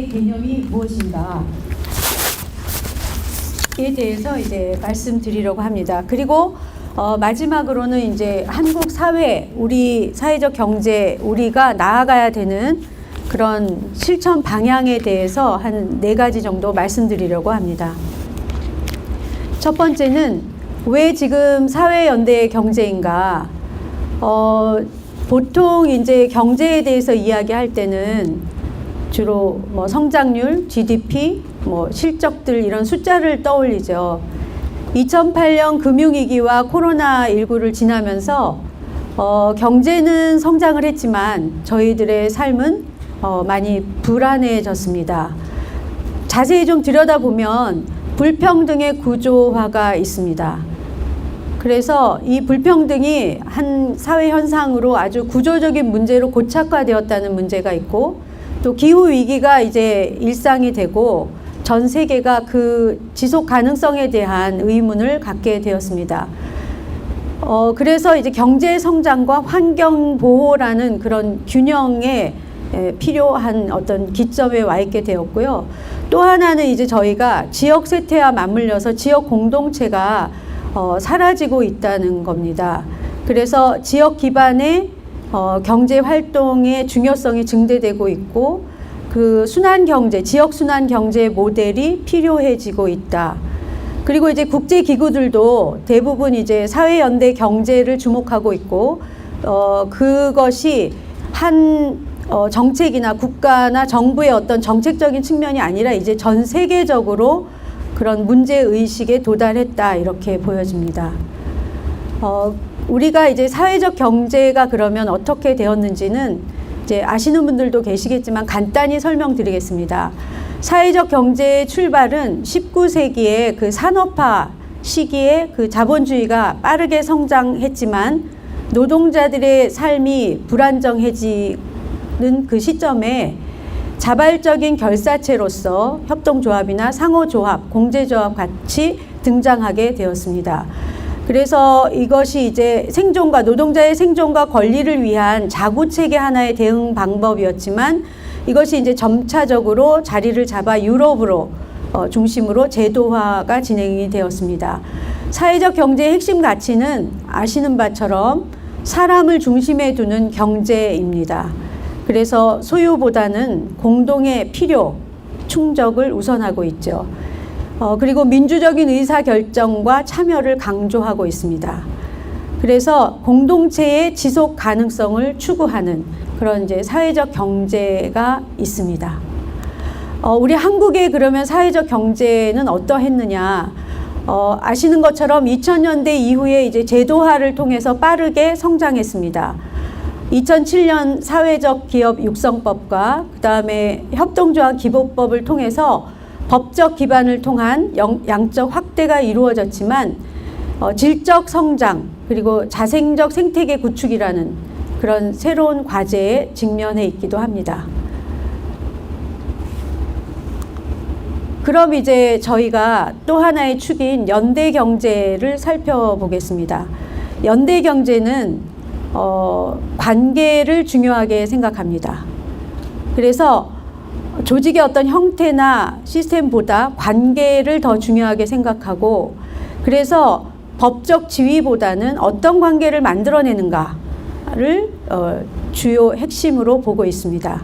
경제의 개념이 무엇인가? 에 대해서 이제 말씀드리려고 합니다. 그리고 어, 마지막으로는 이제 한국 사회, 우리 사회적 경제, 우리가 나아가야 되는 그런 실천 방향에 대해서 한 네 가지 정도 말씀드리려고 합니다. 첫 번째는 왜 지금 사회연대 경제인가? 어, 보통 이제 경제에 대해서 이야기할 때는 주로 뭐 성장률, GDP, 뭐 실적들 이런 숫자를 떠올리죠. 2008년 금융위기와 코로나19를 지나면서 어, 경제는 성장을 했지만 저희들의 삶은 어, 많이 불안해졌습니다. 자세히 좀 들여다보면 불평등의 구조화가 있습니다. 그래서 이 불평등이 한 사회 현상으로 아주 구조적인 문제로 고착화되었다는 문제가 있고 또 기후 위기가 이제 일상이 되고 전 세계가 그 지속 가능성에 대한 의문을 갖게 되었습니다. 어, 그래서 이제 경제 성장과 환경 보호라는 그런 균형에 에, 필요한 어떤 기점에 와 있게 되었고요. 또 하나는 이제 저희가 지역 세태와 맞물려서 지역 공동체가 어, 사라지고 있다는 겁니다. 그래서 지역 기반의 어, 경제 활동의 중요성이 증대되고 있고 그 순환 경제, 지역 순환 경제 모델이 필요해지고 있다. 그리고 이제 국제 기구들도 대부분 이제 사회 연대 경제를 주목하고 있고 어 그것이 한 어, 정책이나 국가나 정부의 어떤 정책적인 측면이 아니라 이제 전 세계적으로 그런 문제 의식에 도달했다 이렇게 보여집니다. 어, 우리가 이제 사회적 경제가 그러면 어떻게 되었는지는 이제 아시는 분들도 계시겠지만 간단히 설명드리겠습니다. 사회적 경제의 출발은 19세기의 그 산업화 시기에 그 자본주의가 빠르게 성장했지만 노동자들의 삶이 불안정해지는 그 시점에 자발적인 결사체로서 협동조합이나 상호조합, 공제조합 같이 등장하게 되었습니다. 그래서 이것이 이제 생존과 노동자의 생존과 권리를 위한 자구 체계 하나의 대응 방법이었지만 이것이 이제 점차적으로 자리를 잡아 유럽으로 어, 중심으로 제도화가 진행이 되었습니다. 사회적 경제의 핵심 가치는 아시는 바처럼 사람을 중심에 두는 경제입니다. 그래서 소유보다는 공동의 필요, 충족을 우선하고 있죠. 어, 그리고 민주적인 의사 결정과 참여를 강조하고 있습니다. 그래서 공동체의 지속 가능성을 추구하는 그런 이제 사회적 경제가 있습니다. 어, 우리 한국의 그러면 사회적 경제는 어떠했느냐? 어, 아시는 것처럼 2000년대 이후에 이제 제도화를 통해서 빠르게 성장했습니다. 2007년 사회적 기업 육성법과 그 다음에 협동조합 기본법을 통해서 법적 기반을 통한 영, 양적 확대가 이루어졌지만 어, 질적 성장 그리고 자생적 생태계 구축이라는 그런 새로운 과제에 직면해 있기도 합니다. 그럼 이제 저희가 또 하나의 축인 연대 경제를 살펴보겠습니다. 연대 경제는 어, 관계를 중요하게 생각합니다. 그래서 조직의 어떤 형태나 시스템보다 관계를 더 중요하게 생각하고 그래서 법적 지위보다는 어떤 관계를 만들어내는가를 어, 주요 핵심으로 보고 있습니다.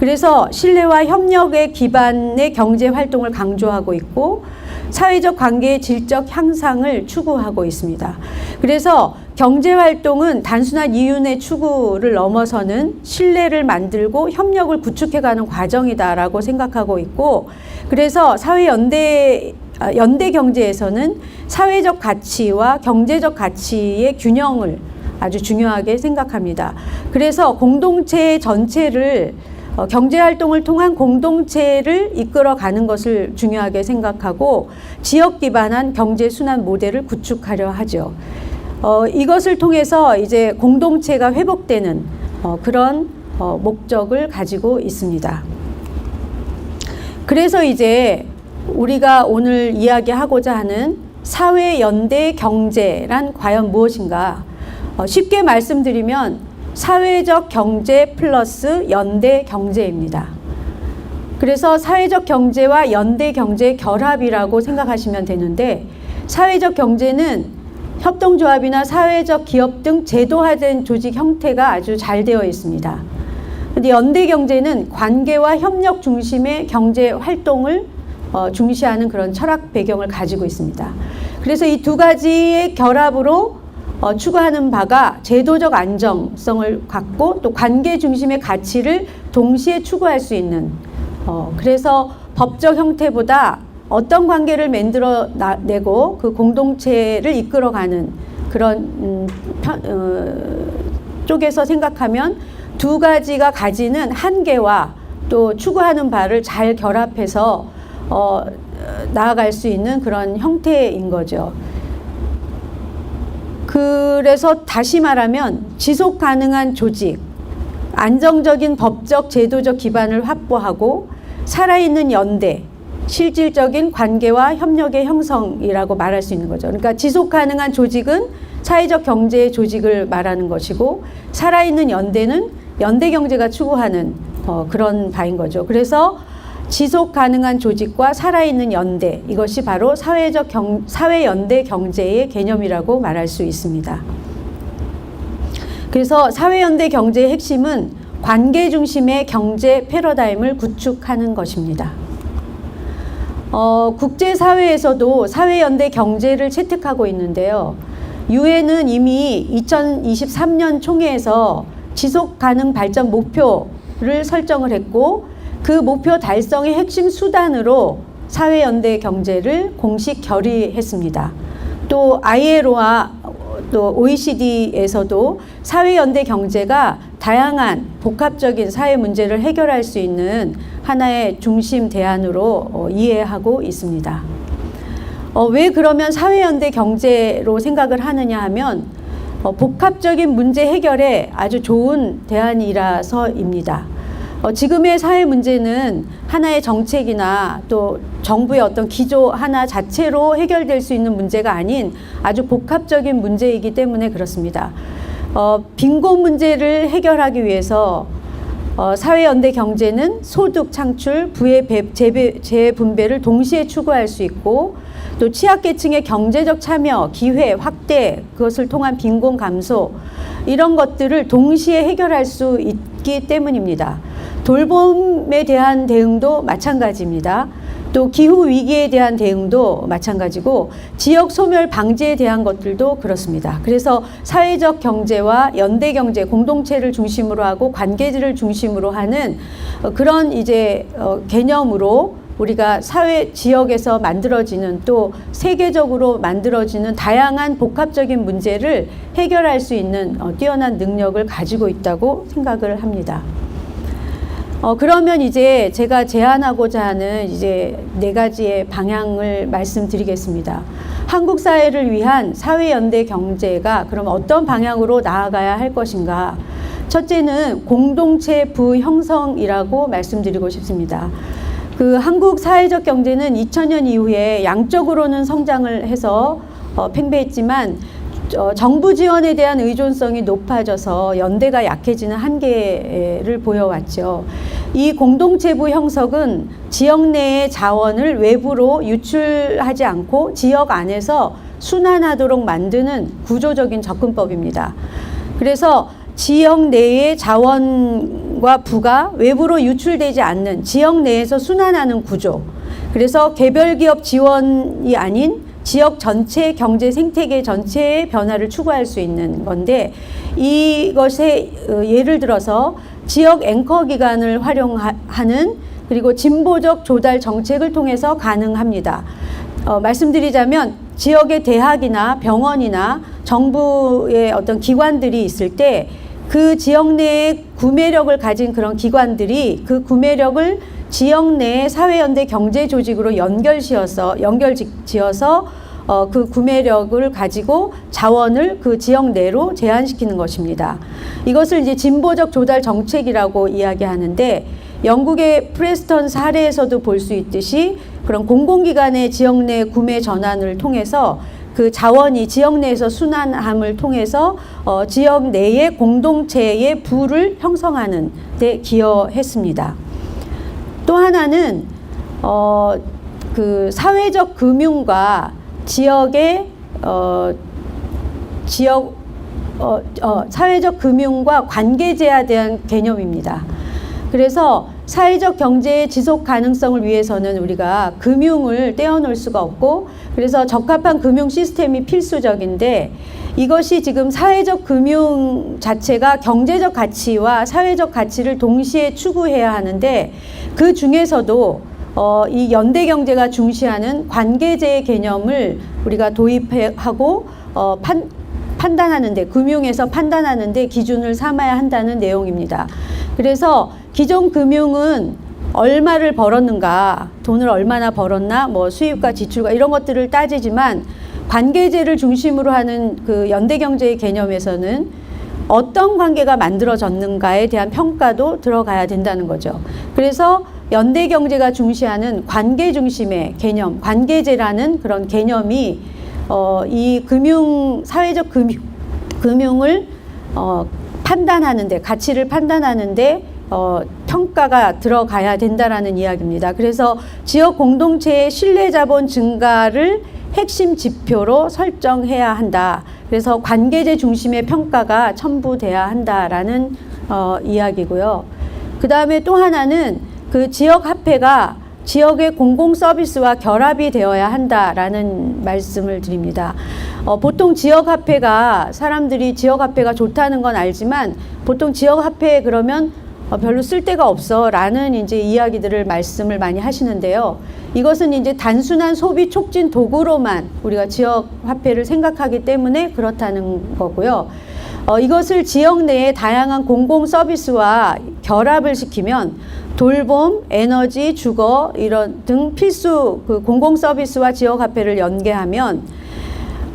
그래서 신뢰와 협력의 기반의 경제 활동을 강조하고 있고 사회적 관계의 질적 향상을 추구하고 있습니다. 그래서 경제 활동은 단순한 이윤의 추구를 넘어서는 신뢰를 만들고 협력을 구축해가는 과정이다라고 생각하고 있고, 그래서 사회 연대 아, 연대 경제에서는 사회적 가치와 경제적 가치의 균형을 아주 중요하게 생각합니다. 그래서 공동체 전체를 어, 경제 활동을 통한 공동체를 이끌어 가는 것을 중요하게 생각하고 지역 기반한 경제 순환 모델을 구축하려 하죠. 어, 이것을 통해서 이제 공동체가 회복되는 어, 그런 어, 목적을 가지고 있습니다. 그래서 이제 우리가 오늘 이야기하고자 하는 사회 연대 경제란 과연 무엇인가? 어, 쉽게 말씀드리면 사회적 경제 플러스 연대 경제입니다. 그래서 사회적 경제와 연대 경제의 결합이라고 생각하시면 되는데 사회적 경제는 협동조합이나 사회적 기업 등 제도화된 조직 형태가 아주 잘 되어 있습니다. 근데 연대 경제는 관계와 협력 중심의 경제 활동을 어, 중시하는 그런 철학 배경을 가지고 있습니다. 그래서 이 두 가지의 결합으로 어, 추구하는 바가 제도적 안정성을 갖고 또 관계 중심의 가치를 동시에 추구할 수 있는 어, 그래서 법적 형태보다 어떤 관계를 만들어 나, 내고 그 공동체를 이끌어가는 그런 음, 편, 어, 쪽에서 생각하면 두 가지가 가지는 한계와 또 추구하는 바를 잘 결합해서 어, 나아갈 수 있는 그런 형태인 거죠. 그래서 다시 말하면 지속 가능한 조직, 안정적인 법적 제도적 기반을 확보하고 살아있는 연대, 실질적인 관계와 협력의 형성이라고 말할 수 있는 거죠. 그러니까 지속 가능한 조직은 사회적 경제의 조직을 말하는 것이고 살아있는 연대는 연대 경제가 추구하는 어, 그런 바인 거죠. 그래서 지속 가능한 조직과 살아있는 연대 이것이 바로 사회적 경, 사회 연대 경제의 개념이라고 말할 수 있습니다. 그래서 사회 연대 경제의 핵심은 관계 중심의 경제 패러다임을 구축하는 것입니다. 어, 국제사회에서도 사회연대 경제를 채택하고 있는데요. 유엔은 이미 2023년 총회에서 지속 가능 발전 목표를 설정을 했고 그 목표 달성의 핵심 수단으로 사회연대 경제를 공식 결의했습니다. 또 ILO와 또 OECD에서도 사회연대 경제가 다양한 복합적인 사회 문제를 해결할 수 있는 하나의 중심 대안으로 어, 이해하고 있습니다. 어, 왜 그러면 사회연대 경제로 생각을 하느냐 하면 어, 복합적인 문제 해결에 아주 좋은 대안이라서입니다. 어, 지금의 사회 문제는 하나의 정책이나 또 정부의 어떤 기조 하나 자체로 해결될 수 있는 문제가 아닌 아주 복합적인 문제이기 때문에 그렇습니다. 어, 빈곤 문제를 해결하기 위해서 어, 사회연대 경제는 소득 창출, 부의 배, 재배, 재분배를 동시에 추구할 수 있고 또 취약계층의 경제적 참여, 기회 확대, 그것을 통한 빈곤 감소 이런 것들을 동시에 해결할 수 있기 때문입니다. 돌봄에 대한 대응도 마찬가지입니다. 또 기후 위기에 대한 대응도 마찬가지고 지역 소멸 방지에 대한 것들도 그렇습니다. 그래서 사회적 경제와 연대 경제 공동체를 중심으로 하고 관계들을 중심으로 하는 그런 이제 어, 개념으로 우리가 사회 지역에서 만들어지는 또 세계적으로 만들어지는 다양한 복합적인 문제를 해결할 수 있는 어, 뛰어난 능력을 가지고 있다고 생각을 합니다. 어, 그러면 이제 제가 제안하고자 하는 이제 네 가지의 방향을 말씀드리겠습니다. 한국 사회를 위한 사회연대 경제가 그럼 어떤 방향으로 나아가야 할 것인가? 첫째는 공동체 부형성이라고 말씀드리고 싶습니다. 그 한국 사회적 경제는 2000년 이후에 양적으로는 성장을 해서 어, 팽배했지만 어, 정부 지원에 대한 의존성이 높아져서 연대가 약해지는 한계를 보여왔죠. 이 공동체부 형성은 지역 내의 자원을 외부로 유출하지 않고 지역 안에서 순환하도록 만드는 구조적인 접근법입니다. 그래서 지역 내의 자원과 부가 외부로 유출되지 않는 지역 내에서 순환하는 구조. 그래서 개별 기업 지원이 아닌 지역 전체 경제 생태계 전체의 변화를 추구할 수 있는 건데 이것에 어, 예를 들어서 지역 앵커 기관을 활용하는 그리고 진보적 조달 정책을 통해서 가능합니다. 어, 말씀드리자면 지역의 대학이나 병원이나 정부의 어떤 기관들이 있을 때 그 지역 내에 구매력을 가진 그런 기관들이 그 구매력을 지역 내 사회연대 경제 조직으로 연결지어서 연결 지어서 어, 그 구매력을 가지고 자원을 그 지역 내로 제한시키는 것입니다. 이것을 이제 진보적 조달 정책이라고 이야기하는데 영국의 프레스턴 사례에서도 볼 수 있듯이 그런 공공기관의 지역 내 구매 전환을 통해서 그 자원이 지역 내에서 순환함을 통해서 어, 지역 내의 공동체의 부를 형성하는 데 기여했습니다. 또 하나는 어, 그 사회적 금융과 지역의 어, 지역 어, 어, 사회적 금융과 관계제에 대한 개념입니다. 그래서 사회적 경제의 지속 가능성을 위해서는 우리가 금융을 떼어놓을 수가 없고 그래서 적합한 금융 시스템이 필수적인데 이것이 지금 사회적 금융 자체가 경제적 가치와 사회적 가치를 동시에 추구해야 하는데 그 중에서도 어, 이 연대 경제가 중시하는 관계제의 개념을 우리가 도입하고 어, 판, 판단하는데 금융에서 판단하는데 기준을 삼아야 한다는 내용입니다. 그래서 기존 금융은 얼마를 벌었는가, 돈을 얼마나 벌었나, 뭐 수입과 지출과 이런 것들을 따지지만 관계제를 중심으로 하는 그 연대 경제의 개념에서는 어떤 관계가 만들어졌는가에 대한 평가도 들어가야 된다는 거죠. 그래서 연대 경제가 중시하는 관계 중심의 개념, 관계제라는 그런 개념이 어, 이 금융 사회적 금융 금융을 어, 판단하는데 가치를 판단하는데 어, 평가가 들어가야 된다라는 이야기입니다. 그래서 지역 공동체의 신뢰 자본 증가를 핵심 지표로 설정해야 한다. 그래서 관계제 중심의 평가가 첨부돼야 한다라는 어, 이야기고요. 그 다음에 또 하나는 그 지역 화폐가 지역의 공공 서비스와 결합이 되어야 한다라는 말씀을 드립니다. 어, 보통 지역 화폐가 사람들이 지역 화폐가 좋다는 건 알지만 보통 지역 화폐 그러면 어, 별로 쓸데가 없어 라는 이제 이야기들을 말씀을 많이 하시는데요. 이것은 이제 단순한 소비 촉진 도구로만 우리가 지역 화폐를 생각하기 때문에 그렇다는 거고요. 어, 이것을 지역 내에 다양한 공공 서비스와 결합을 시키면 돌봄, 에너지, 주거 이런 등 필수 그 공공 서비스와 지역 화폐를 연계하면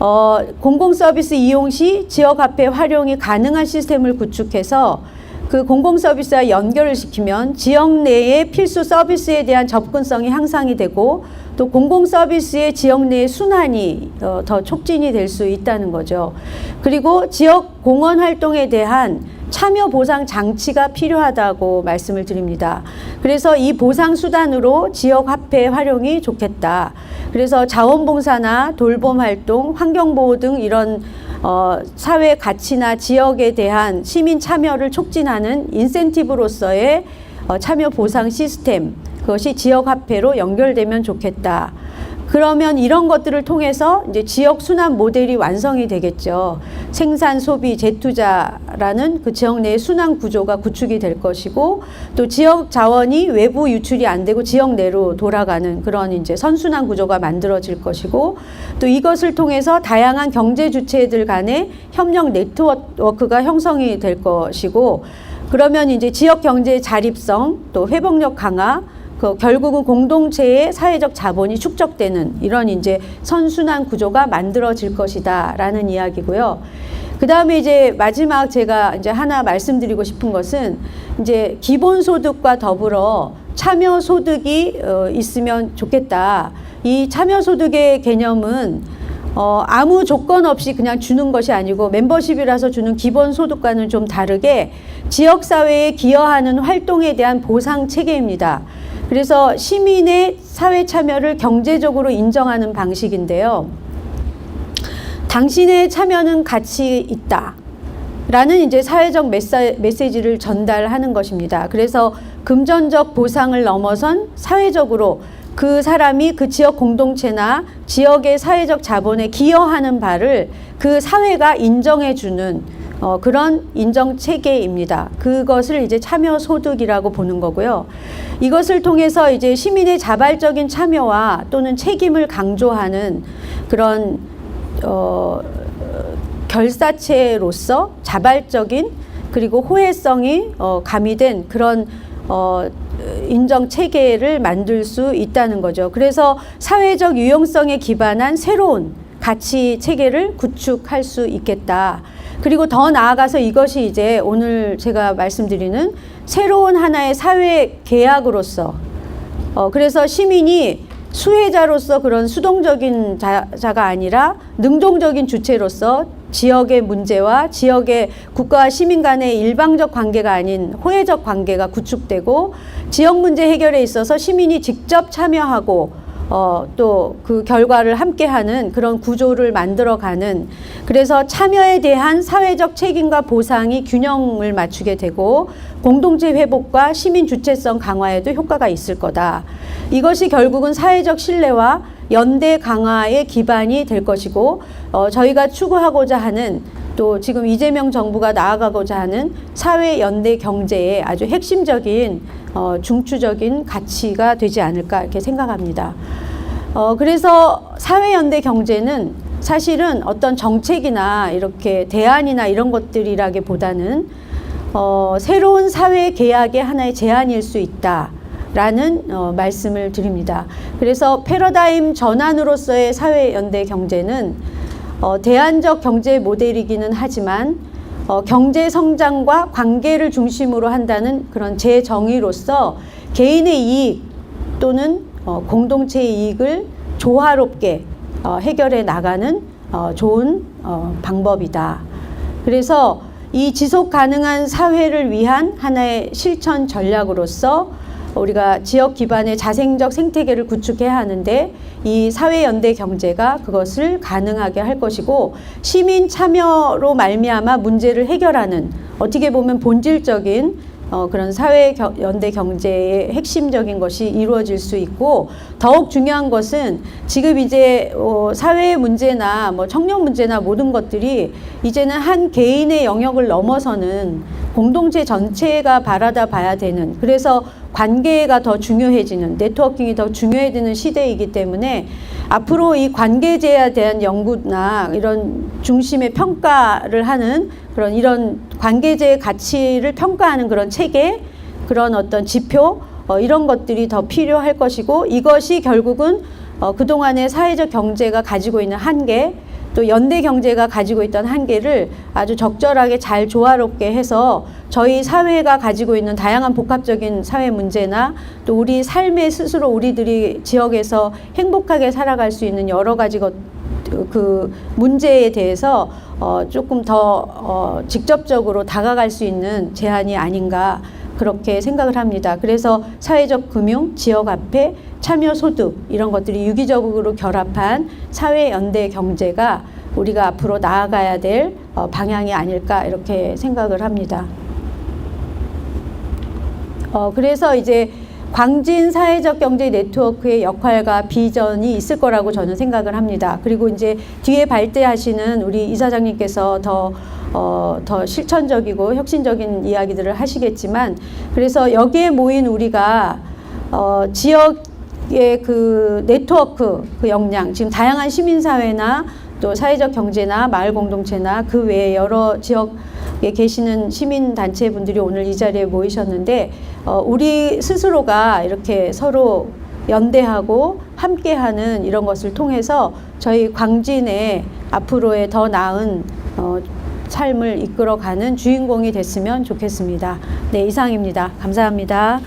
어, 공공 서비스 이용 시 지역 화폐 활용이 가능한 시스템을 구축해서 그 공공 서비스와 연결을 시키면 지역 내의 필수 서비스에 대한 접근성이 향상이 되고 또 공공 서비스의 지역 내의 순환이 어, 더 촉진이 될 수 있다는 거죠. 그리고 지역 공헌 활동에 대한 참여 보상 장치가 필요하다고 말씀을 드립니다. 그래서 이 보상 수단으로 지역 화폐 활용이 좋겠다. 그래서 자원봉사나 돌봄 활동, 환경보호 등 이런 어, 사회 가치나 지역에 대한 시민 참여를 촉진하는 인센티브로서의 어, 참여 보상 시스템 그것이 지역 화폐로 연결되면 좋겠다. 그러면 이런 것들을 통해서 이제 지역 순환 모델이 완성이 되겠죠. 생산, 소비, 재투자라는 그 지역 내의 순환 구조가 구축이 될 것이고 또 지역 자원이 외부 유출이 안 되고 지역 내로 돌아가는 그런 이제 선순환 구조가 만들어질 것이고 또 이것을 통해서 다양한 경제 주체들 간의 협력 네트워크가 형성이 될 것이고 그러면 이제 지역 경제의 자립성 또 회복력 강화 그 결국은 공동체의 사회적 자본이 축적되는 이런 이제 선순환 구조가 만들어질 것이다라는 이야기고요. 그 다음에 이제 마지막 제가 이제 하나 말씀드리고 싶은 것은 이제 기본소득과 더불어 참여소득이 어, 있으면 좋겠다. 이 참여소득의 개념은 어, 아무 조건 없이 그냥 주는 것이 아니고 멤버십이라서 주는 기본소득과는 좀 다르게 지역사회에 기여하는 활동에 대한 보상 체계입니다. 그래서 시민의 사회 참여를 경제적으로 인정하는 방식인데요. 당신의 참여는 가치 있다. 라는 이제 사회적 메시지를 전달하는 것입니다. 그래서 금전적 보상을 넘어선 사회적으로 그 사람이 그 지역 공동체나 지역의 사회적 자본에 기여하는 바를 그 사회가 인정해주는 어, 그런 인정 체계입니다. 그것을 이제 참여 소득이라고 보는 거고요. 이것을 통해서 이제 시민의 자발적인 참여와 또는 책임을 강조하는 그런 어, 결사체로서 자발적인 그리고 호혜성이 어, 가미된 그런 어, 인정 체계를 만들 수 있다는 거죠. 그래서 사회적 유용성에 기반한 새로운 가치 체계를 구축할 수 있겠다. 그리고 더 나아가서 이것이 이제 오늘 제가 말씀드리는 새로운 하나의 사회 계약으로서 어, 그래서 시민이 수혜자로서 그런 수동적인 자, 자가 아니라 능동적인 주체로서 지역의 문제와 지역의 국가와 시민 간의 일방적 관계가 아닌 호혜적 관계가 구축되고 지역 문제 해결에 있어서 시민이 직접 참여하고 어, 또 그 결과를 함께하는 그런 구조를 만들어가는 그래서 참여에 대한 사회적 책임과 보상이 균형을 맞추게 되고 공동체 회복과 시민 주체성 강화에도 효과가 있을 거다. 이것이 결국은 사회적 신뢰와 연대 강화의 기반이 될 것이고 어, 저희가 추구하고자 하는 또 지금 이재명 정부가 나아가고자 하는 사회 연대 경제의 아주 핵심적인 어, 중추적인 가치가 되지 않을까 이렇게 생각합니다. 어, 그래서 사회 연대 경제는 사실은 어떤 정책이나 이렇게 대안이나 이런 것들이라기보다는 어, 새로운 사회 계약의 하나의 제안일 수 있다 라는 어, 말씀을 드립니다. 그래서 패러다임 전환으로서의 사회 연대 경제는 어, 대안적 경제 모델이기는 하지만 어, 경제 성장과 관계를 중심으로 한다는 그런 재정의로서 개인의 이익 또는 어, 공동체의 이익을 조화롭게 어, 해결해 나가는 어, 좋은 어, 방법이다. 그래서 이 지속 가능한 사회를 위한 하나의 실천 전략으로서 우리가 지역 기반의 자생적 생태계를 구축해야 하는데 이 사회연대 경제가 그것을 가능하게 할 것이고 시민 참여로 말미암아 문제를 해결하는 어떻게 보면 본질적인 어, 그런 사회 겨- 연대 경제의 핵심적인 것이 이루어질 수 있고 더욱 중요한 것은 지금 이제 어, 사회 문제나 뭐 청년 문제나 모든 것들이 이제는 한 개인의 영역을 넘어서는 공동체 전체가 바라다 봐야 되는 그래서 관계가 더 중요해지는 네트워킹이 더 중요해지는 시대이기 때문에 앞으로 이 관계제에 대한 연구나 이런 중심의 평가를 하는 그런 이런 관계제의 가치를 평가하는 그런 체계 그런 어떤 지표 어, 이런 것들이 더 필요할 것이고 이것이 결국은 어, 그동안의 사회적 경제가 가지고 있는 한계 또 연대 경제가 가지고 있던 한계를 아주 적절하게 잘 조화롭게 해서 저희 사회가 가지고 있는 다양한 복합적인 사회 문제나 또 우리 삶에 스스로 우리들이 지역에서 행복하게 살아갈 수 있는 여러 가지 것, 그 문제에 대해서 어, 조금 더 어, 직접적으로 다가갈 수 있는 제안이 아닌가 그렇게 생각을 합니다. 그래서 사회적 금융, 지역 화폐, 참여 소득 이런 것들이 유기적으로 결합한 사회 연대 경제가 우리가 앞으로 나아가야 될 어, 방향이 아닐까 이렇게 생각을 합니다. 어, 그래서 이제 광진 사회적 경제 네트워크의 역할과 비전이 있을 거라고 저는 생각을 합니다. 그리고 이제 뒤에 발대하시는 우리 이사장님께서 더, 어, 더 실천적이고 혁신적인 이야기들을 하시겠지만, 그래서 여기에 모인 우리가, 어, 지역의 그 네트워크 그 역량, 지금 다양한 시민사회나 또 사회적 경제나 마을 공동체나 그 외에 여러 지역에 계시는 시민 단체 분들이 오늘 이 자리에 모이셨는데 어, 우리 스스로가 이렇게 서로 연대하고 함께하는 이런 것을 통해서 저희 광진의 앞으로의 더 나은 어, 삶을 이끌어가는 주인공이 됐으면 좋겠습니다. 네 이상입니다. 감사합니다.